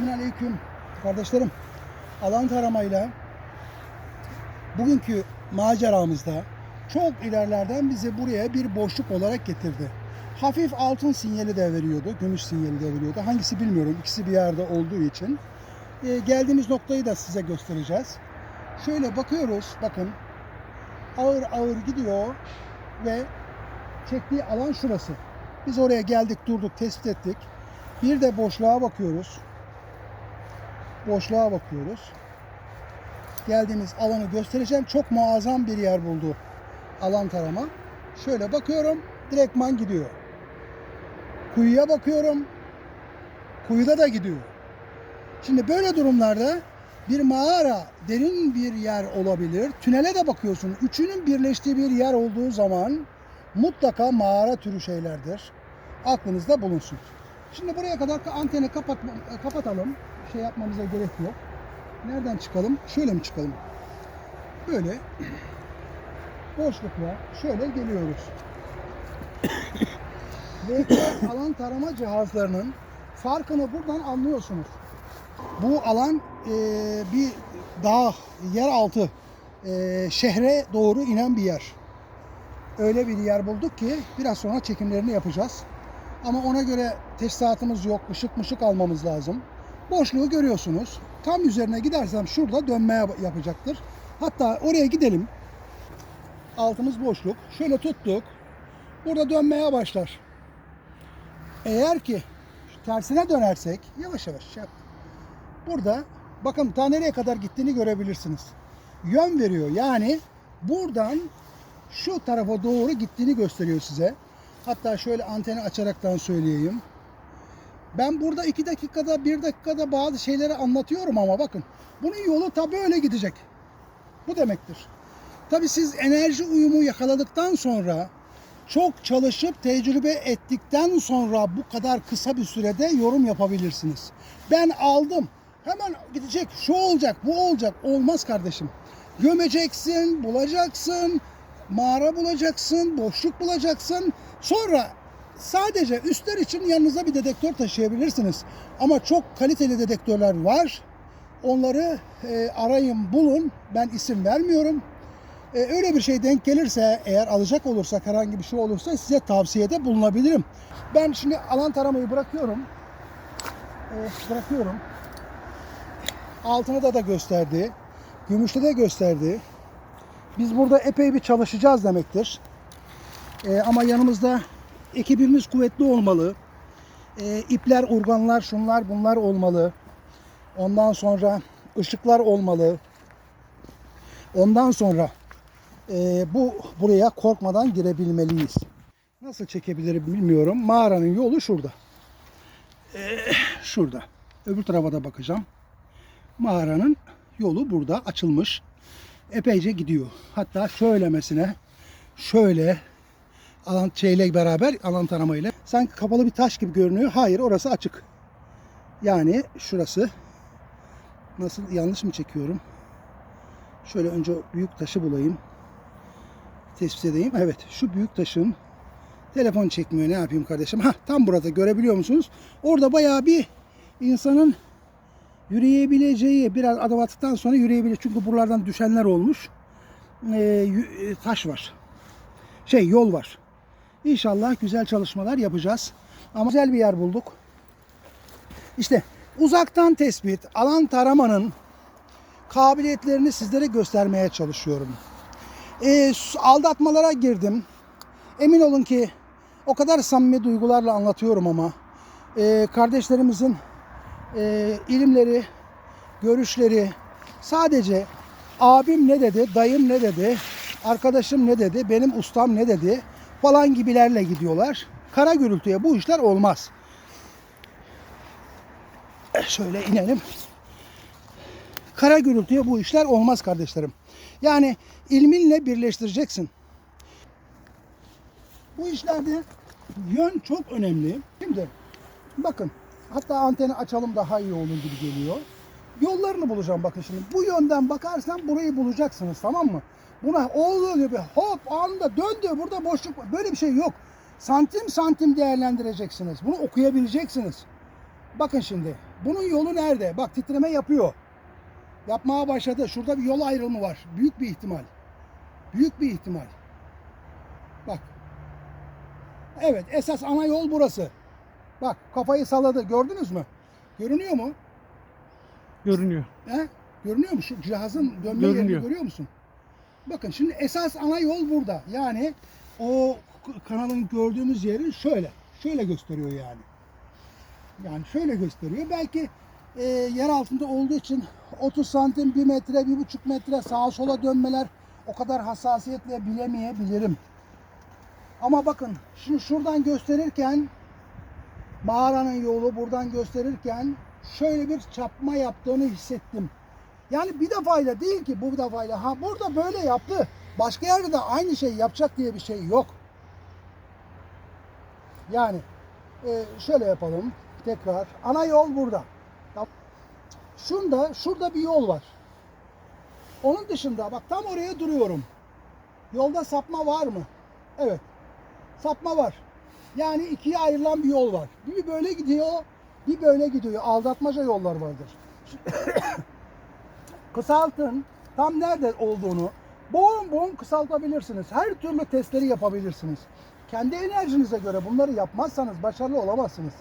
Selamünaleyküm kardeşlerim. Alan taramayla bugünkü maceramızda çok ilerlerden bizi buraya bir boşluk olarak getirdi. Hafif altın sinyali de veriyordu, gümüş sinyali de veriyordu. Hangisi bilmiyorum. İkisi bir yerde olduğu için. Ee, geldiğimiz noktayı da size göstereceğiz. Şöyle bakıyoruz, bakın. Ağır ağır gidiyor ve çektiği alan şurası. Biz oraya geldik, durduk, tespit ettik. Bir de boşluğa bakıyoruz. Boşluğa bakıyoruz. Geldiğimiz alanı göstereceğim. Çok muazzam bir yer buldu alan tarama. Şöyle bakıyorum, direktman gidiyor. Kuyuya bakıyorum, kuyuda da gidiyor. Şimdi böyle durumlarda bir mağara, derin bir yer olabilir. Tünele de bakıyorsun. Üçünün birleştiği bir yer olduğu zaman mutlaka mağara türü şeylerdir. Aklınızda bulunsun. Şimdi buraya kadar anteni kapat, kapatalım. Şey yapmamıza gerek yok. Nereden çıkalım? Şöyle mi çıkalım? Böyle boşlukla şöyle geliyoruz. Ve alan tarama cihazlarının farkını buradan anlıyorsunuz. Bu alan e, bir dağ, yeraltı e, şehre doğru inen bir yer. Öyle bir yer bulduk ki biraz sonra çekimlerini yapacağız. Ama ona göre tesisatımız yok. Işık mışık almamız lazım. Boşluğu görüyorsunuz. Tam üzerine gidersem şurada dönmeye yapacaktır. Hatta oraya gidelim. Altımız boşluk. Şöyle tuttuk. Burada dönmeye başlar. Eğer ki tersine dönersek yavaş yavaş şey yap. Burada bakın ta nereye kadar gittiğini görebilirsiniz. Yön veriyor. Yani buradan şu tarafa doğru gittiğini gösteriyor size. Hatta şöyle anteni açaraktan söyleyeyim. Ben burada iki dakikada, bir dakikada bazı şeyleri anlatıyorum ama bakın. Bunun yolu tabi öyle gidecek. Bu demektir. Tabi siz enerji uyumu yakaladıktan sonra çok çalışıp tecrübe ettikten sonra bu kadar kısa bir sürede yorum yapabilirsiniz. Ben aldım. Hemen gidecek, şu olacak, bu olacak. Olmaz kardeşim. Gömeceksin, bulacaksın, mağara bulacaksın, boşluk bulacaksın. Sonra sadece üstler için yanınıza bir dedektör taşıyabilirsiniz. Ama çok kaliteli dedektörler var. Onları e, arayın, bulun. Ben isim vermiyorum. E, öyle bir şey denk gelirse, eğer alacak olursak, herhangi bir şey olursa size tavsiyede bulunabilirim. Ben şimdi alan taramayı bırakıyorum. E, bırakıyorum. Altını da da gösterdi. Gümüşte de gösterdi. Biz burada epey bir çalışacağız demektir. Ee, ama yanımızda ekibimiz kuvvetli olmalı. Ee, ipler, urganlar, şunlar bunlar olmalı. Ondan sonra ışıklar olmalı. Ondan sonra e, bu buraya korkmadan girebilmeliyiz. Nasıl çekebilirim bilmiyorum. Mağaranın yolu şurada. Ee, şurada. Öbür tarafa da bakacağım. Mağaranın yolu burada açılmış epeyce gidiyor. Hatta şöylemesine şöyle alan şeyle beraber alan taramayla sanki kapalı bir taş gibi görünüyor. Hayır orası açık. Yani şurası nasıl yanlış mı çekiyorum? Şöyle önce büyük taşı bulayım. Tespit edeyim. Evet şu büyük taşın telefon çekmiyor ne yapayım kardeşim. Ha tam burada görebiliyor musunuz? Orada bayağı bir insanın yürüyebileceği biraz adım attıktan sonra yürüyebilir. Çünkü buralardan düşenler olmuş. Ee, taş var. Şey yol var. İnşallah güzel çalışmalar yapacağız. Ama güzel bir yer bulduk. İşte uzaktan tespit, alan taramanın kabiliyetlerini sizlere göstermeye çalışıyorum. Ee, aldatmalara girdim. Emin olun ki o kadar samimi duygularla anlatıyorum ama e, kardeşlerimizin e, ilimleri, görüşleri sadece abim ne dedi, dayım ne dedi, arkadaşım ne dedi, benim ustam ne dedi falan gibilerle gidiyorlar. Kara gürültüye bu işler olmaz. Şöyle inelim. Kara gürültüye bu işler olmaz kardeşlerim. Yani ilminle birleştireceksin. Bu işlerde yön çok önemli. Şimdi bakın Hatta anteni açalım daha iyi olur gibi geliyor. Yollarını bulacağım bakın şimdi. Bu yönden bakarsan burayı bulacaksınız tamam mı? Buna olduğu gibi hop anında döndü burada boşluk var. Böyle bir şey yok. Santim santim değerlendireceksiniz. Bunu okuyabileceksiniz. Bakın şimdi Bunun yolu nerede? Bak titreme yapıyor. Yapmaya başladı. Şurada bir yol ayrımı var. Büyük bir ihtimal. Büyük bir ihtimal. Bak. Evet esas ana yol burası. Bak kafayı salladı. Gördünüz mü? Görünüyor mu? Görünüyor. He? Görünüyor mu? Şu cihazın dönme yerini görüyor musun? Bakın şimdi esas ana yol burada. Yani o kanalın gördüğümüz yeri şöyle. Şöyle gösteriyor yani. Yani şöyle gösteriyor. Belki e, yer altında olduğu için 30 santim, 1 metre, 1,5 metre sağa sola dönmeler o kadar hassasiyetle bilemeyebilirim. Ama bakın şu şuradan gösterirken mağaranın yolu buradan gösterirken şöyle bir çapma yaptığını hissettim. Yani bir defayla değil ki bu defayla. Ha burada böyle yaptı. Başka yerde de aynı şey yapacak diye bir şey yok. Yani e, şöyle yapalım tekrar. Ana yol burada. Şunda, şurada bir yol var. Onun dışında bak tam oraya duruyorum. Yolda sapma var mı? Evet. Sapma var. Yani ikiye ayrılan bir yol var. Bir böyle gidiyor, bir böyle gidiyor. Aldatmaca yollar vardır. Kısaltın. Tam nerede olduğunu boğum boğum kısaltabilirsiniz. Her türlü testleri yapabilirsiniz. Kendi enerjinize göre bunları yapmazsanız başarılı olamazsınız.